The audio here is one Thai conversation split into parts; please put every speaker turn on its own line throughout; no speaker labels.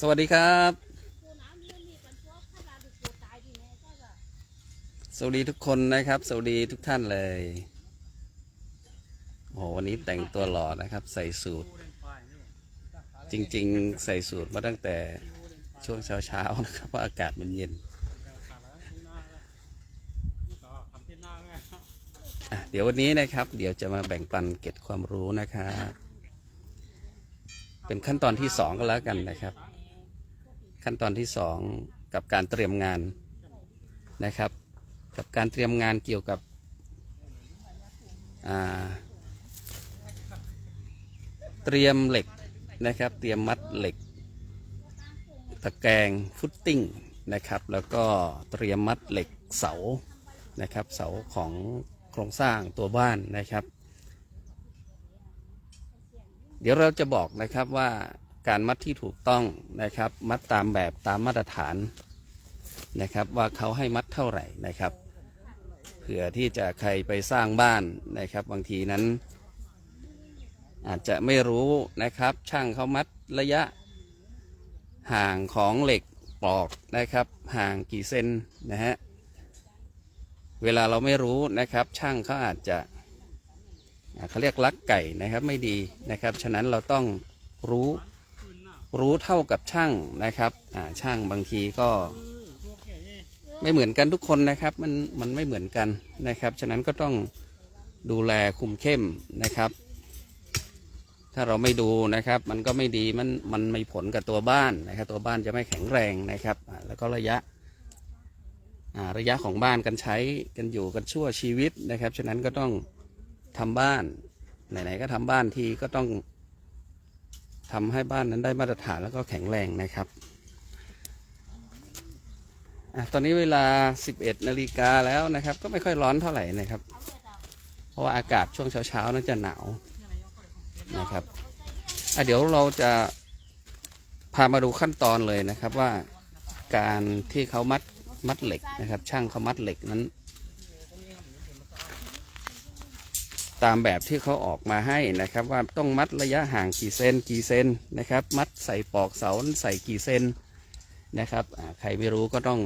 สวัสดีครับ สวัสดีทุกคนนะครับ สวัสดีทุกท่านเลยโอ้โหวันนี้แต่งตัวหล่อนะครับ ใส่สูทจริง ๆ ใส่สูทมาตั้งแต่ช่วงเช้าๆนะครับเพราะอากาศมันเย็นเดี๋ยววันนี้นะครับ เดี๋ยวจะมาแบ่งปันเกร็ดความรู้นะครับเป็นขั้นตอนที่สองก็แล้วกันนะครับ ขั้นตอนที่สองกับการเตรียมงานนะครับ กับการเตรียมงานเกี่ยวกับเตรียมเหล็กนะครับ เตรียมมัดเหล็ก ตะแกรงฟุตติ้งนะครับ แล้วก็เตรียมมัดเหล็กเสานะครับ เสาของโครงสร้างตัวบ้านนะครับ เดี๋ยวเราจะบอกนะครับว่า การมัดที่ถูกต้องนะครับ มัดตามแบบตามมาตรฐานนะครับ ว่าเขาให้มัดเท่าไหร่นะครับเผื่อที่จะใครไปสร้างบ้านนะครับ บางทีนั้น อาจจะไม่รู้นะครับ ช่างเขามัดระยะ ห่างของเหล็กปลอกนะครับ ห่างกี่เซนนะฮะเวลาเราไม่รู้นะครับ ช่างเขาอาจจะเขาเรียกลักไก่นะครับไม่ดีนะครับ ฉะนั้นเราต้องรู้ รู้เท่ากับช่างนะครับอ่าช่างบางทีก็ ไม่เหมือนกันทุกคนนะครับมันมันไม่เหมือนกันนะครับ ฉะนั้นก็ต้องดูแลคุมเข้มนะครับ ถ้าเราไม่ดูนะครับ มันก็ไม่ดีมันมันไม่ผลกับตัวบ้านนะครับ ตัวบ้านจะไม่แข็งแรงนะครับอ่าแล้วก็ระยะอ่าระยะของบ้านกันใช้กันอยู่กันชั่วชีวิตนะครับ ฉะนั้นก็ต้องทำบ้านไหนๆก็ทำบ้านทีก็ต้อง ทำให้บ้านนั้นได้มาตรฐานแล้วก็แข็งแรงนะครับอตอนนี้เวลา 11นาฬิกาแล้วนะครับ ก็ไม่ค่อยร้อนเท่าไหร่นะครับ เพราะว่าอากาศช่วงเช้าๆนั้นจะหนาวนะครับเดี๋ยวเราจะพามาดูขั้นตอนเลยนะครับว่าการที่เขามัดมัดเหล็กนะครับ ช่างเขามัดเหล็กนั้น ตามแบบที่เขาออกมาให้นะครับว่าต้องมัดระยะห่างกี่เซนกี่เซนนะครับ มัดใส่ปลอกเสาใส่กี่เซนนะครับใครไม่รู้ก็ต้อง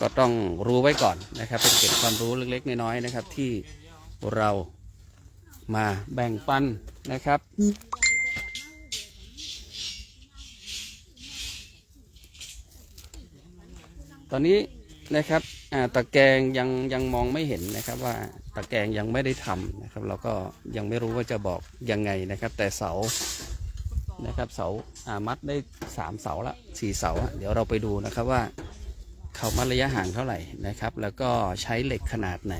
ก็ต้องรู้ไว้ก่อนนะครับ เป็นเก็บความรู้เล็กๆน้อยๆนะครับ ที่เรามาแบ่งปันนะครับตอนนี้ นะครับตะแกรงยังยังมองไม่เห็นนะครับว่าตะแกรงยังไม่ได้ทำนะครับ เราก็ยังไม่รู้ว่าจะบอกยังไงนะครับ แต่เสานะครับเสาามัดได้สามเสาละสี่เสาเดี๋ยวเราไปดูนะครับว่าเขามัดระยะห่างเท่าไหร่นะครับ แล้วก็ใช้เหล็กขนาดไหน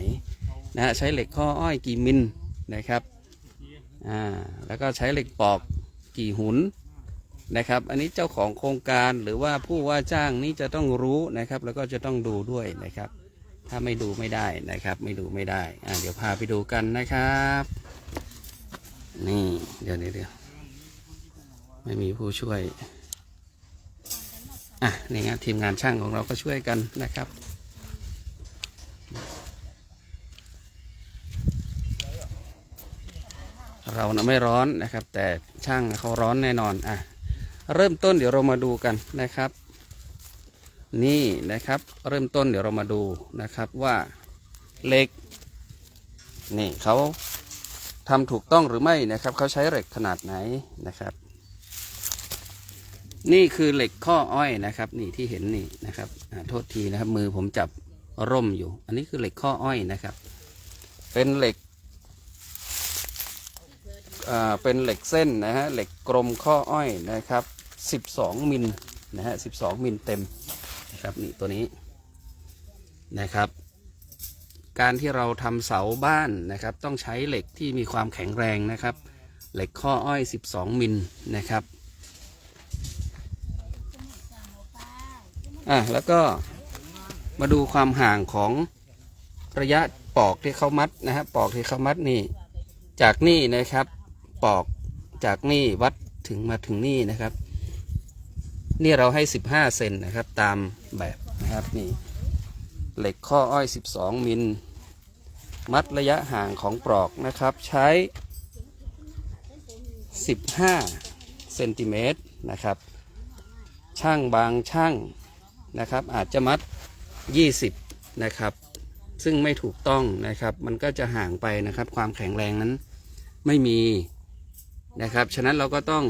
นะฮะใช้เหล็กข้ออ้อยกี่มิลนะครับอ่าแล้วก็ใช้เหล็กปอกกี่หุน นะครับ อันนี้เจ้าของโครงการหรือว่าผู้ว่าจ้างนี่จะต้องรู้นะครับ แล้วก็จะต้องดูด้วยนะครับ ถ้าไม่ดูไม่ได้นะครับ ไม่ดูไม่ได้อ่าเดี๋ยวพาไปดูกันนะครับ นี่เดี๋ยวเดี๋ยวเดี๋ยวไม่มีผู้ช่วยอะนี่งานทีมงานช่างของเราก็ช่วยกันนะครับเรานะไม่ร้อนนะครับ แต่ช่างเขาร้อนแน่นอนอะ เริ่มต้นเดี๋ยวเรามาดูกันนะครับ นี่นะครับ เริ่มต้นเดี๋ยวเรามาดูนะครับว่าเหล็ก นี่เขาทำถูกต้องหรือไม่นะครับเขาใช้เหล็กขนาดไหนนะครับ นี่คือเหล็กข้ออ้อยนะครับ นี่ที่เห็นนี่นะครับโทษทีนะครับ มือผมจับร่มอยู่ อันนี้คือเหล็กข้ออ้อยนะครับ เป็นเหล็กอ่าเป็นเหล็กเส้นนะฮะเหล็กกลมข้ออ้อยนะครับ 12 มิลนะฮะ12 มิลเต็มนะครับนี่ตัวนี้นะครับ การที่เราทำเสาบ้านนะครับ ต้องใช้เหล็กที่มีความแข็งแรงนะครับ เหล็กข้ออ้อย 12 มิลนะครับอะแล้วก็มาดูความห่างของระยะปอกที่เขามัดนะฮะปอกที่เขามัดนี่ จากนี่นะครับ ปอกจากนี่วัดถึงมาถึงนี่นะครับ นี่เราให้ 15 เซนนะครับ ตามแบบนะครับนี่เหล็กข้ออ้อย 12 มิล มัดระยะห่างของปลอกนะครับ ใช้ 15 เซนติเมตรนะครับ ช่างบางช่างนะครับ อาจจะมัด 20 นะครับ ซึ่งไม่ถูกต้องนะครับ มันก็จะห่างไปนะครับ ความแข็งแรงนั้นไม่มีนะครับ ฉะนั้นเราก็ต้อง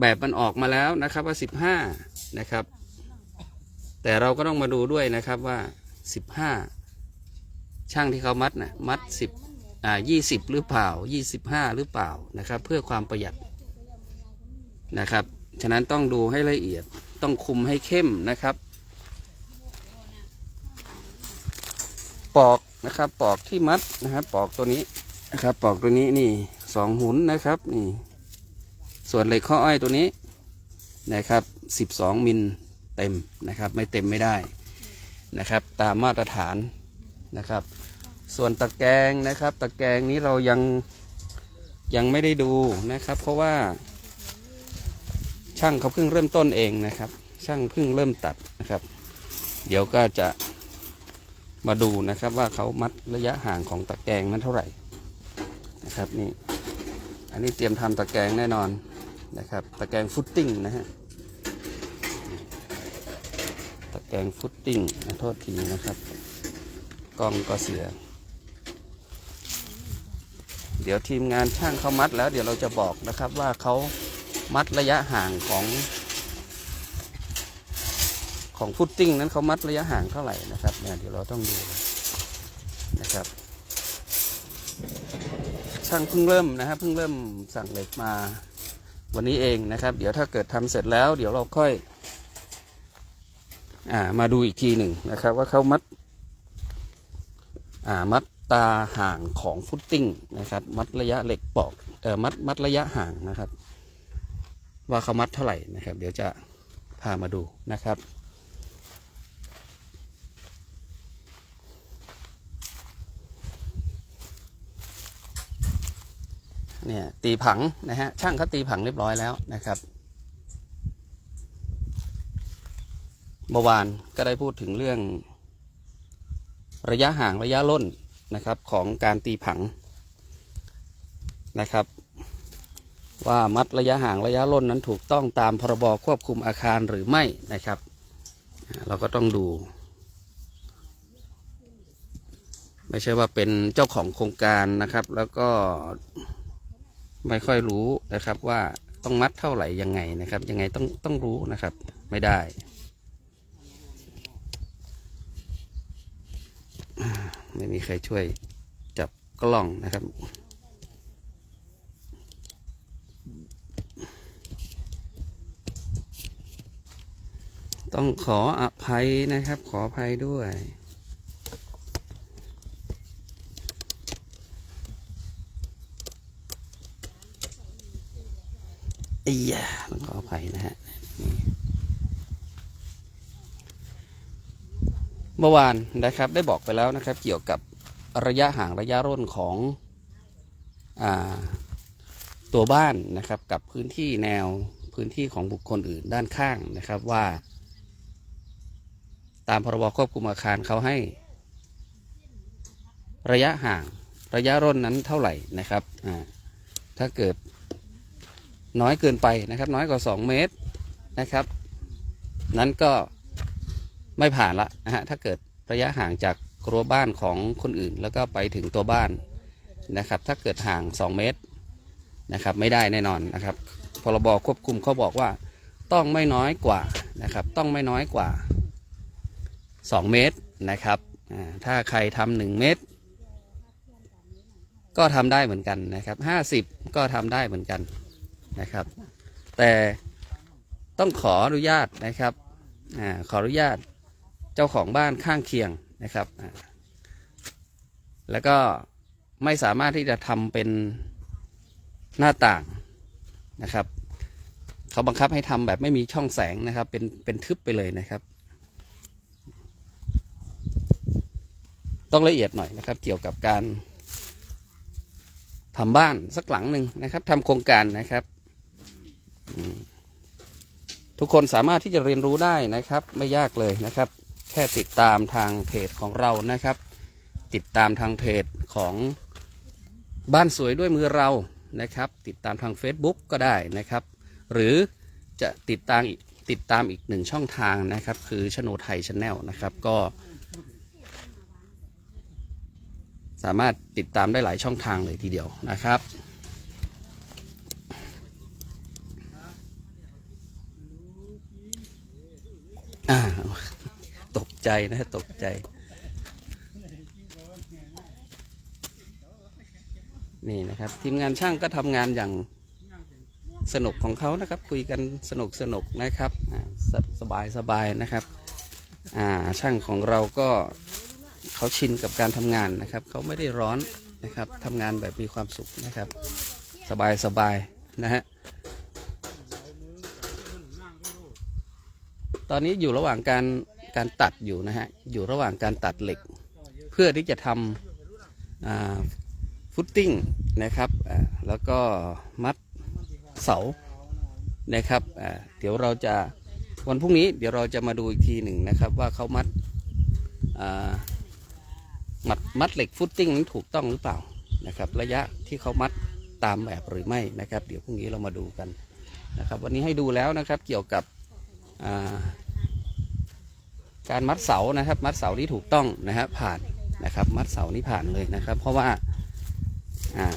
แบบมันออกมาแล้วนะครับว่า 15 นะครับ แต่เราก็ต้องมาดูด้วยนะครับว่า 15 ช่างที่เขามัดนะมัด 10อ่า20 หรือเปล่า 25 หรือเปล่านะครับ เพื่อความประหยัดนะครับ ฉะนั้นต้องดูให้ละเอียดต้องคุมให้เข้มนะครับ ปอกนะครับปอกที่มัดนะครับ ปอกตัวนี้นะครับ ปอกตัวนี้นี่สองหุนนะครับนี่ ส่วนเหล็กข้ออ้อยตัวนี้นะครับสิบสองมิลเต็มนะครับ ไม่เต็มไม่ได้นะครับ ตามมาตรฐานนะครับ ส่วนตะแกรงนะครับ ตะแกรงนี้เรายังยังไม่ได้ดูนะครับ เพราะว่า ช่างเขาเพิ่งเริ่มต้นเองนะครับ ช่างเพิ่งเริ่มตัดนะครับ เดี๋ยวก็จะมาดูนะครับว่าเขามัดระยะห่างของตะแกรงนั้นเท่าไหร่นะครับนี่ อันนี้เตรียมทำตะแกรงแน่นอน นะครับ ตะแกรงฟุตติ้งนะฮะ ตะแกรงฟุตติ้งนะโทษทีนะครับ กล้องก็เสีย เดี๋ยวทีมงานช่างเขามัดแล้ว เดี๋ยวเราจะบอกนะครับว่าเขามัดระยะห่างของของฟุตติ้งนั้นเขามัดระยะห่างเท่าไหร่นะครับเนี่ยเดี๋ยวเราต้องดูนะครับ ช่างเพิ่งเริ่มนะครับเพิ่งเริ่มสั่งเหล็กมา วันนี้เองนะครับ เดี๋ยวถ้าเกิดทำเสร็จแล้ว เดี๋ยวเราค่อยอ่ามาดูอีกทีหนึ่งนะครับ ว่าเขามัดอ่ามัดตาห่างของฟุตติ้งนะครับ มัดระยะเหล็กปอกเอ่อมัดมัดระยะห่างนะครับ ว่าเขามัดเท่าไหร่นะครับ เดี๋ยวจะพามาดูนะครับ เนี่ยตีผังนะฮะช่างเขาตีผังเรียบร้อยแล้วนะครับเมื่อวานก็ได้พูดถึงเรื่อง ระยะห่างระยะล่นนะครับของการตีผังนะครับ ว่ามัดระยะห่างระยะล่นนั้นถูกต้องตามพรบควบคุมอาคารหรือไม่นะครับ เราก็ต้องดู ไม่ใช่ว่าเป็นเจ้าของโครงการนะครับ แล้วก็ ไม่ค่อยรู้นะครับว่าต้องมัดเท่าไหร่ยังไงนะครับ ยังไงต้องต้องรู้นะครับ ไม่ได้ ไม่มีใครช่วยจับกล้องนะครับต้องขออภัยนะครับ ขออภัยด้วย ไอ้ยาต้องขออภัยนะฮะเมื่อวานนะครับได้บอกไปแล้วนะครับเกี่ยวกับระยะห่างระยะร่นของอตัวบ้านนะครับกับพื้นที่แนวพื้นที่ของบุคคลอื่นด้านข้างนะครับว่า ตามพรบควบคุมอาคารเขาให้ ระยะห่างระยะร่นนั้นเท่าไหร่นะครับถ้าเกิด น้อยเกินไปนะครับ น้อยกว่า 2 เมตรนะครับ นั้นก็ไม่ผ่านละนะฮะถ้าเกิดระยะห่างจากรั้วบ้านของคนอื่น แล้วก็ไปถึงตัวบ้านนะครับ ถ้าเกิดห่าง 2 เมตรนะครับ ไม่ได้แน่นอนนะครับพรบควบคุมเขาบอกว่าต้องไม่น้อยกว่านะครับ ต้องไม่น้อยกว่า 2 เมตรนะครับถ้าใครทำหนึ่งเมตร ก็ทำได้เหมือนกันนะครับ 50 ก็ทำได้เหมือนกัน นะครับ แต่ต้องขออนุญาตนะครับอขออนุญาตเจ้าของบ้านข้างเคียงนะครับแล้วก็ไม่สามารถที่จะทำเป็นหน้าต่างนะครับเขาบังคับให้ทำแบบไม่มีช่องแสงนะครับ เป็นเป็นทึบไปเลยนะครับ ต้องละเอียดหน่อยนะครับ เกี่ยวกับการทำบ้านสักหลังหนึ่งนะครับทำโครงการนะครับ ทุกคนสามารถที่จะเรียนรู้ได้นะครับ ไม่ยากเลยนะครับ แค่ติดตามทางเพจของเรานะครับ ติดตามทางเพจของบ้านสวยด้วยมือเรานะครับ ติดตามทาง Facebook ก็ได้นะครับ หรือจะติดตามติดตามอีกหนึ่งช่องทางนะครับ คือชโนไทยชาแนลนะครับก็ สามารถติดตามได้หลายช่องทางเลยทีเดียวนะครับ อ่าตกใจนะตกใจ นี่นะครับ ทีมงานช่างก็ทำงานอย่างสนุกของเขานะครับ คุยกันสนุกสนุกนะครับสสบายสบายนะครับอ่าช่างของเราก็เขาชินกับการทำงานนะครับ เขาไม่ได้ร้อนนะครับทำงานแบบมีความสุขนะครับ สบายสบายนะฮะ อนนี้อยู่ระหว่างการการตัดอยู่นะฮะ อยู่ระหว่างการตัดเหล็ก เพื่อที่จะทำฟุตติ้งนะครับ แล้วก็มัดเสานะครับ เดี๋ยวเราจะวันพรุ่งนี้เดี๋ยวเราจะมาดูอีกทีหนึ่งนะครับ ว่าเขามัดมัดมัดเหล็กฟุตติ้งนั้นถูกต้องหรือเปล่านะครับ ระยะที่เขามัดตามแบบหรือไม่นะครับ เดี๋ยวพรุ่งนี้เรามาดูกันนะครับ วันนี้ให้ดูแล้วนะครับเกี่ยวกับ การมัดเสานะครับ มัดเสาที่ถูกต้องนะฮะผ่านนะครับ มัดเสานี่ผ่านเลยนะครับ เพราะว่าอ่า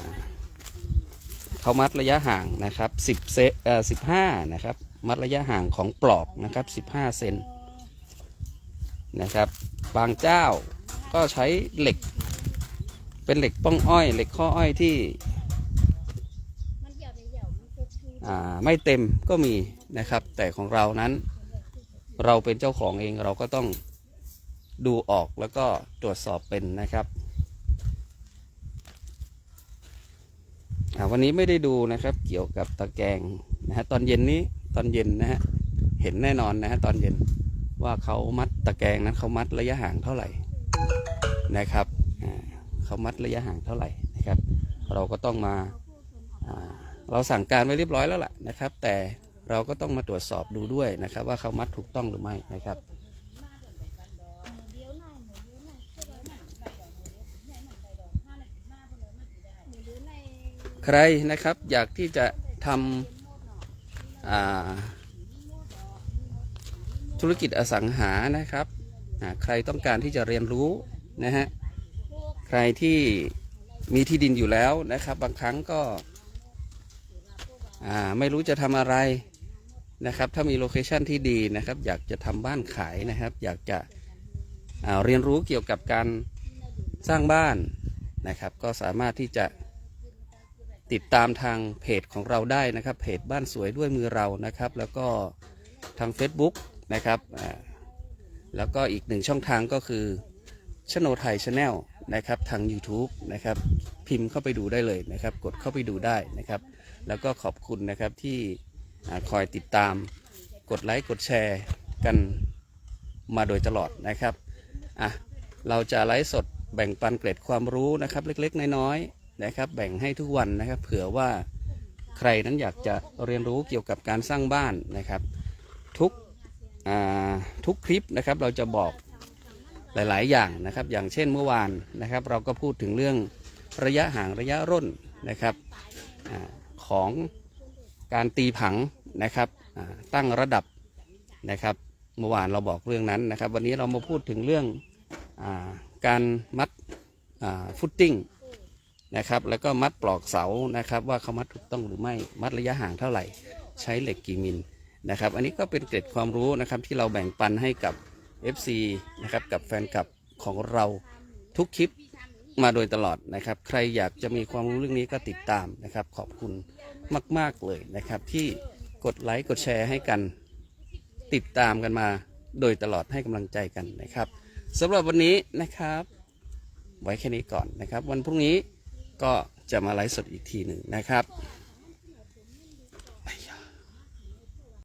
เขามัดระยะห่างนะครับ10เซเอ่อ15นะครับ มัดระยะห่างของปลอกนะครับ15เซนนะครับ บางเจ้าก็ใช้เหล็ก เป็นเหล็กป้องอ้อย เหล็กข้ออ้อยที่
อ่า
ไม่เต็มก็มีนะครับ แต่ของเรานั้น เราเป็นเจ้าของเองเราก็ต้องดูออกแล้วก็ตรวจสอบเป็นนะครับวันนี้ไม่ได้ดูนะครับเกี่ยวกับตะแกรงนะฮะตอนเย็นนี้ตอนเย็นนะฮะเห็นแน่นอนนะฮะตอนเย็นว่าเขามัดตะแกรงนั้นเขามัดระยะห่างเท่าไหร่นะครับเขามัดระยะห่างเท่าไหร่นะครับ เราก็ต้องมาอ่าเราสั่งการไว้เรียบร้อยแล้วล่ะนะครับ แต่ เราก็ต้องมาตรวจสอบดูด้วยนะครับ ว่าเขามัดถูกต้องหรือไม่นะครับ
ใค
รนะครับอยากที่จะทำธุรกิจอสังหานะครับ ใครต้องการที่จะเรียนรู้นะฮะใครที่มีที่ดินอยู่แล้วนะครับ บางครั้งก็ไม่รู้จะทำอะไร นะครับ ถ้ามีโลเคชันที่ดีนะครับ อยากจะทำบ้านขายนะครับ อยากจะาเรียนรู้เกี่ยวกับการสร้างบ้านนะครับ ก็สามารถที่จะติดตามทางเพจของเราได้นะครับ เพจบ้านสวยด้วยมือเรานะครับ แล้วก็ทาง Facebook นะครับแล้วก็อีกหนึ่งช่องทางก็คือชโนไทยชาแนลนะครับทาง YouTube นะครับพิมพ์เข้าไปดูได้เลยนะครับ กดเข้าไปดูได้นะครับ แล้วก็ขอบคุณนะครับที่ คอยติดตามกดไลค์กดแชร์กันมาโดยตลอดนะครับอะเราจะไลฟ์สดแบ่งปันเกร็ดความรู้นะครับ เล็กๆ น้อยๆนะครับ แบ่งให้ทุกวันนะครับ เผื่อว่าใครนั้นอยากจะเรียนรู้เกี่ยวกับการสร้างบ้านนะครับ ทุกทุกคลิปนะครับเราจะบอกหลาย ๆ อย่างนะครับ อย่างเช่นเมื่อวานนะครับ เราก็พูดถึงเรื่องระยะห่างระยะร่นนะครับอของ การตีผังนะครับตั้งระดับนะครับเมื่อวานเราบอกเรื่องนั้นนะครับ วันนี้เรามาพูดถึงเรื่องอการมัดฟุตติ้งนะครับแล้วก็มัดปลอกเสานะครับ ว่าเขามัดถูกต้องหรือไม่มัดระยะห่างเท่าไหร่ ใช้เหล็กกี่มิลนะครับ อันนี้ก็เป็นเกร็ดความรู้นะครับที่เราแบ่งปันให้กับ FC นะครับกับแฟนคลับของเราทุกคลิป มาโดยตลอดนะครับ ใครอยากจะมีความรู้เรื่องนี้ก็ติดตามนะครับ ขอบคุณมาก ๆ เลยนะครับ ที่กดไลค์กดแชร์ให้กัน ติดตามกันมาโดยตลอดให้กำลังใจกันนะครับสำหรับวันนี้นะครับ ไว้แค่นี้ก่อนนะครับ วันพรุ่งนี้ก็จะมาไลฟ์สดอีกทีหนึ่งนะครับ